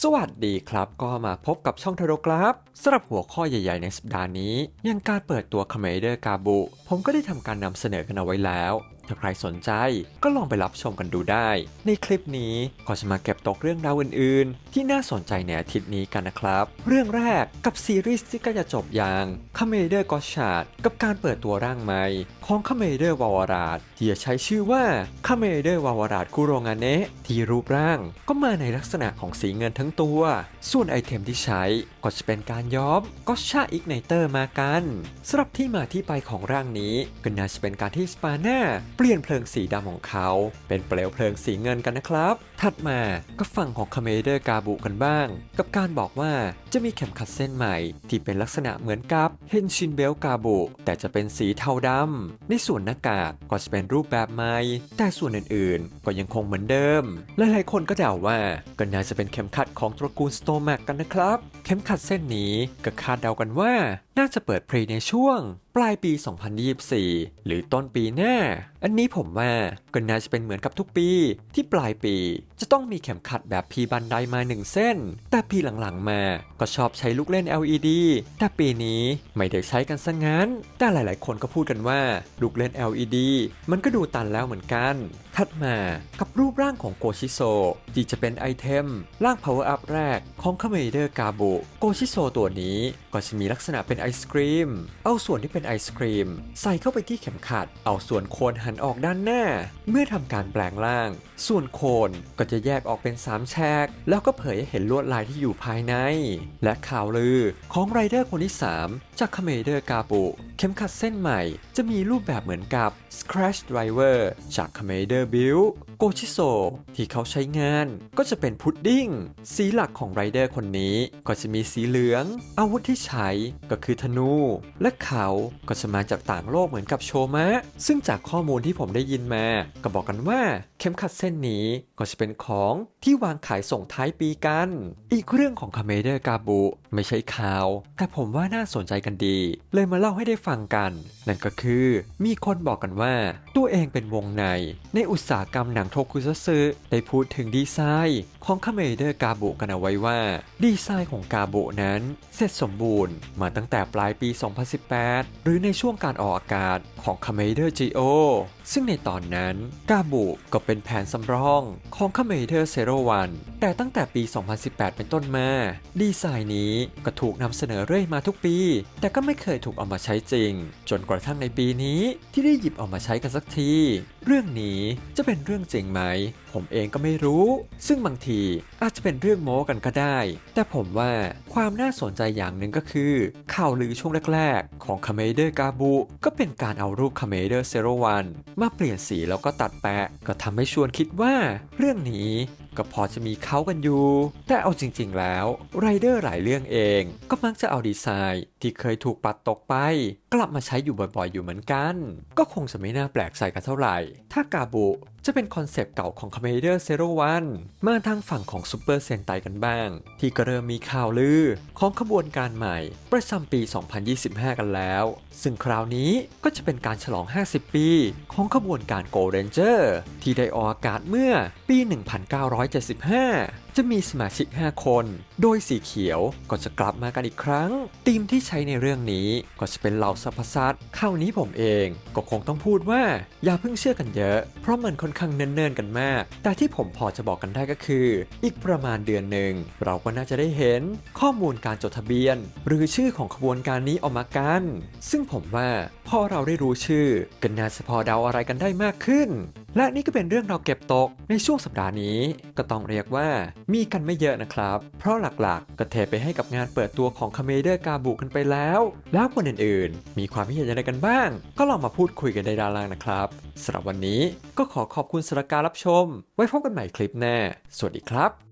สวัสดีครับก็มาพบกับช่องเทโรกราฟสำหรับหัวข้อใหญ่ๆในสัปดาห์นี้ ยังการเปิดตัวค m เมเดอร์กาบุ ผมก็ได้ทำการนำเสนอกันเอาไว้แล้ว ถ้าใครสนใจ ก็ลองไปรับชมกันดูได้ ในคลิปนี้ก็จะมาเก็บตกเรื่องราวอื่น ๆ ที่น่าสนใจในอาทิตย์นี้กันนะครับ เรื่องแรกกับซีรีส์ที่ใกล้จะจบอย่างค m เมเดอร์กอชาดกับการเปิดตัวร่างใหม่ของค m เมเดอร์วาวาราดที่จะใช้ชื่อว่าค m เมเดอร์วาวาราดคุโรงาเนะที่รูปร่างก็มาในลักษณะของสีเงินทั้งตัว ส่วนไอเทมที่ใช้ก็จะเป็นการย้อมก็ชาอิกไนเตอร์มากันสำหรับที่มาที่ไปของร่างนี้ก็น่าจะเป็นการที่สปาน่าเปลี่ยนเพลิงสีดำของเขา เป็นเปลวเพลิงสีเงินกันนะครับ ถัดมาก็ฝั่งของคาเมเดอร์กาบุกันบ้าง กับการบอกว่าจะมีเข็มขัดเส้นใหม่ ที่เป็นลักษณะเหมือนกับเฮนชินเบลกาบุแต่จะเป็นสีเทาดำในส่วนหน้ากากก็จะเป็นรูปแบบใหม่ แต่ส่วนอื่นๆ ก็ยังคงเหมือนเดิมหลายๆคนก็เดาว่าก็น่าจะเป็นเข็มขัดของตระกูลสโตแมกกันนะครับ เข็มขัดเส้นนี้ก็คาดเดากันว่าน่าจะเปิดพรีในช่วง ปลายปี 2024 หรือต้นปีหน้า อันนี้ผมว่าก็น่าจะเป็นเหมือนกับทุกปี ที่ปลายปี จะต้องมีเข็มขัดแบบพีบันไดมาหนึ่งเส้น แต่ปีหลังๆมาก็ชอบใช้ลูกเล่น LED แต่ปีนี้ไม่ได้ใช้กันซะงั้น แต่หลายๆ คนก็พูดกันว่าลูกเล่น LED มันก็ดูตันแล้วเหมือนกันถัดมากับรูปร่างของโกชิโซที่จะเป็นไอเทม ร่าง Power Up แรกของคาเมเดอร์กาบุโกชิโซตัวนี้ก็จะมีลักษณะเป็นไอศครีม เอาส่วนที่เป็นไอศครีม ใส่เข้าไปที่เข็มขัด เอาส่วนโคนหันออกด้านหน้า เมื่อทำการแปลงร่าง ส่วนโคนก็จะแยกออกเป็น 3 แฉก แล้วก็เผยให้เห็นลวดลายที่อยู่ภายใน และข่าวลือของไรเดอร์คนที่ 3 จากคาเมเดอร์กาบุเข็มขัดเส้นใหม่ จะมีรูปแบบเหมือนกับ Scratch Driver จากคาเมเดอร์อร์บิลโกชิโซที่เขาใช้งานก็จะเป็นพุดดิ้ง สีหลักของไรเดอร์คนนี้ก็จะมีสีเหลือง อาวุธที่ใช้ก็คือธนู และเขาก็จะมาจากต่างโลกเหมือนกับโชมะ ซึ่งจากข้อมูลที่ผมได้ยินมา ก็บอกกันว่าเข็มขัดเส้นนี้ก็จะเป็นของที่วางขายส่งท้ายปีกัน อีกเรื่องของคาเมเดอร์กาบุ ไม่ใช่ข่าว แต่ผมว่าน่าสนใจกันดี เลยมาเล่าให้ได้ฟังกัน นั่นก็คือมีคนบอกกันว่า ตัวเองเป็นวงใน ในอุตสาหกรรมหนังโทคุซัตสึได้พูดถึงดีไซน์ของคาเมเดอร์กาบุกันเอาไว้ว่า ดีไซน์ของกาบุนั้น เสร็จสมบูรณ์มาตั้งแต่ปลายปี 2018 หรือในช่วงการออกอากาศของคาเมเดอร์จีโอซึ่งในตอนนั้นกาบุก็เป็นแผนสำรองของคาเมเดอร์เซโรวัน แต่ตั้งแต่ปี 2018 เป็นต้นมา ดีไซน์นี้ก็ถูกนำเสนอเรื่อยมาทุกปี แต่ก็ไม่เคยถูกเอามาใช้จริง จนกระทั่งในปีนี้ที่ได้หยิบเอามาใช้กันสักที เรื่องนี้จะเป็นเรื่องจริงไหม ผมเองก็ไม่รู้ ซึ่งบางทีอาจจะเป็นเรื่องโม้กันก็ได้ แต่ผมว่าความน่าสนใจอย่างหนึ่งก็คือ ข่าวลือช่วงแรก ๆ ของคาเมเดอร์กาบุก็เป็นการเอารูปคาเมเดอร์เซโรวันมาเปลี่ยนสีแล้วก็ตัดแปะก็ทำให้ชวนคิดว่า เรื่องนี้ ก็พอจะมีเขากันอยู่ แต่เอาจริงๆแล้วไรเดอร์หลายเรื่องเอง ก็มักจะเอาดีไซน์ที่เคยถูกปัดตกไป กลับมาใช้อยู่บ่อยๆอยู่เหมือนกัน ก็คงจะไม่น่าแปลกใจกันเท่าไหร่ ถ้ากาบุ จะเป็นคอนเซปต์เก่าของ c o m m a n d e r Zero One มาทางฝั่งของ Super Sentai กันบ้าง ที่ก็เริ่มมีข่าวลือของขบวนการใหม่ ประจำปี 2025 กันแล้ว ซึ่งคราวนี้ก็จะเป็นการฉลอง 50 ปี ของขบวนการ Go Ranger ที่ได้ออกอากาศเมื่อปี 1975 จะมีสมาชิก 5 คน โดยสีเขียวก็จะกลับมากันอีกครั้งทีมที่ใช้ในเรื่องนี้ก็จะเป็นเหล่าสรรพสัตว์คราวนี้ผมเองก็คงต้องพูดว่าอย่าเพิ่งเชื่อกันเยอะ เพราะมันค่อนข้างเนิ่นๆกันมาก แต่ที่ผมพอจะบอกกันได้ก็คือ อีกประมาณเดือนหนึ่งเราก็น่าจะได้เห็นข้อมูลการจดทะเบียน หรือชื่อของขบวนการนี้ออกมากัน ซึ่งผมว่า อเราได้รู้ชื่อก็น่าจะพอเดาอะไรกันได้มากขึ้น และนี่ก็เป็นเรื่องเราเก็บตกในช่วงสัปดาห์นี้ ก็ต้องเรียกว่ามีกันไม่เยอะนะครับ เพราะหลักๆ ก็เทไปให้กับงานเปิดตัวของคาเมเดอร์กาบุกันไปแล้ว แล้วคนอื่นๆ มีความคิดเห็นอะไรกันบ้าง ก็ลองมาพูดคุยกันในด้านล่างนะครับสำหรับวันนี้ก็ขอขอบคุณสำหรับการรับชม ไว้พบกันใหม่คลิปหน้าสวัสดีครับ